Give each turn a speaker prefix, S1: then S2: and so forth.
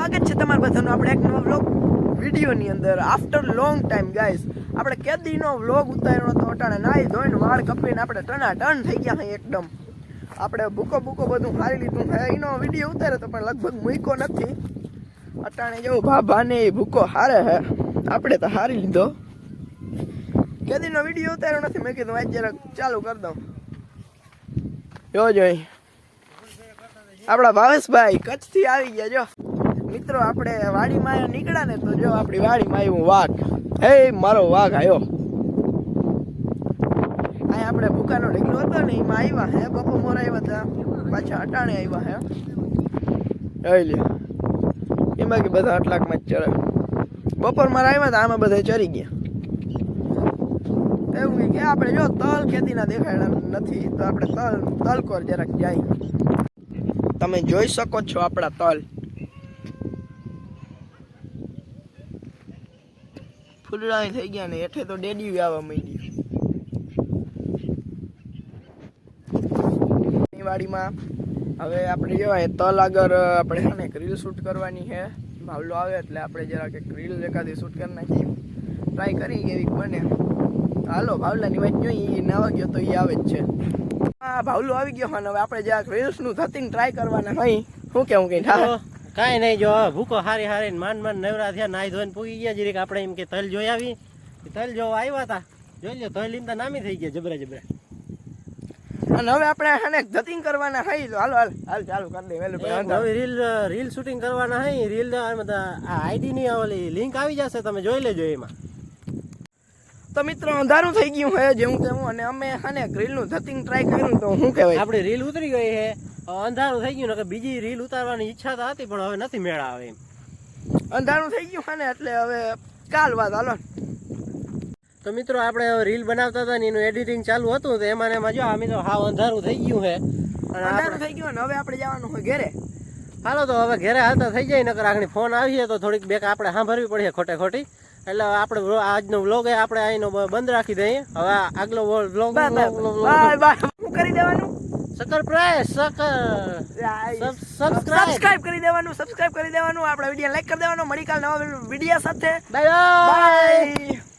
S1: સ્વાગત છે તમારા બધાનું. આપણે એક નવા વ્લોગ વિડીયોની અંદર. આફ્ટર લોંગ ટાઈમ ગાઈસ આપણે કેદીનો વ્લોગ ઉતાર્યો હતો અટાણે નાઈ ધોઈને વાળ કપીને આપણે ટના ટન થઈ ગયા હા એકદમ. આપણે ભૂકો ભૂકો બધું હારી લીધું હે એનો વીડિયો ઉતાર્યો તો પણ લગભગ મૂક્યો નથી. અટાણે જેવું ભાભાને એ ભૂકો હારે હે આપણે તો હારી લીધો. કેદીનો વીડિયો ઉતાર્યો નથી. મેં કીધું આજ જરાક ચાલુ કરી દઉં. જો જોઈ. આપણા ભાવેશભાઈ કચ્છથી આવી ગયા, જો. મિત્રો, આપણે વાડીમાં નીકળ્યા ને તો જો આપણી વાડીમાં આવ્યું વાઘ. હે, મારો વાઘ આવ્યો અહીંયા આપણે ભૂકાનો ઢગલો હતો ને, એમાં આવ્યા હે બપો મોરા આવ્યા હતા પાછા અટાણે આવ્યા હે. જોઈ લે એમાં કે બધા આટલાકમાં જ ચરે બપોર મારા આવ્યા હતા આમાં બધા ચરી ગયા. એવું કે આપણે જો તલ ખેતીના દેખાડા નથી, તો આપણે તલ, તલકોર જરાક જાય. તમે જોઈ શકો છો આપણા તલ. ફૂલડા થઈ ગયા ને એઠે તો ડેડી આવવા માંડી વાડીમાં હવે આપણે જોવાય તલ આગળ આપણે છે ને એક શૂટ કરવાની છે. ભાવલો આવે એટલે આપણે જરાક એક રીલ એકાદી શૂટ કરી નાખીએ. ટ્રાય કરી કેવી બને. હાલો, ભાવલાની વાત જોઈએ એ ના ગયો તો એ આવે જ છે. હા, ભાવલો આવી ગયો હવે આપણે જરાક રીલ્સનું થતી ટ્રાય કરવાના હોય. શું કેવું કઈ? થાય
S2: કાંઈ નહીં જો ભૂકો હારી હારી માંડ માંડ નવરા થયા નાઈ ધોઈને પૂગી ગયા જરીક. આપણે એમ કે તલ જોઈ આવી. તલ જોવા આવ્યા હતા જોઈ લો તલ લીમતા નામી થઈ ગયા જબરા જબરા.
S1: અને હવે આપણે આને ધતિંગ કરવાના હઈ. હાલો હાલ હાલ ચાલુ કરી દે
S2: વેલું નવી રીલ રીલ શૂટિંગ કરવાના હઈ. રીલ આ આઈડી ની ઓલી લિંક આવી જશે તમે જોઈ લેજો એમાં.
S1: તો મિત્રો અંધારું થઈ ગયું હે જેવું તેવું. અને અમે હાને ગ્રીલનું ધતિંગ ટ્રાય કર્યું તો શું કહેવાય?
S2: આપણી રીલ ઉતરી ગઈ છે અંધારું થઈ ગયું ને બીજી રીલ ઉતારવાની ઈચ્છા તો હતી પણ હવે નથી મેળા આવે
S1: અંધારું થઈ ગયું ને એટલે હવે કાલ વાત હાલો.
S2: તો મિત્રો આપણે રીલ બનાવતા હતા ને એનું એડિટિંગ ચાલુ હતું તો એમાં એમાં જો અમે તો હાવ અંધારું થઈ ગયું છે.
S1: અંધારું થઈ ગયું ને હવે આપણે જવાનું હોય ઘરે.
S2: હાલો તો હવે ઘરે હાલતા થઈ જાય નકર આગળ ફોન આવીએ તો થોડીક બેક આપણે સાંભળવી પડે ખોટે ખોટી. એટલે આપણે આજનો વ્લોગ એ આપણે અહીંનો બંધ રાખી દઈએ. હવે આગલો વ્લોગ
S1: બાય બાય કરી દેવાનું?
S2: સકર પ્રેસ સકર. સબસ્ક્રાઇબ
S1: સબસ્ક્રાઇબ કરી દેવાનું સબસ્ક્રાઇબ કરી દેવાનું. આપણા વીડિયો લાઈક કરી દેવાનો. મળી કાલ નવા વીડિયો સાથે.
S2: Bye
S1: bye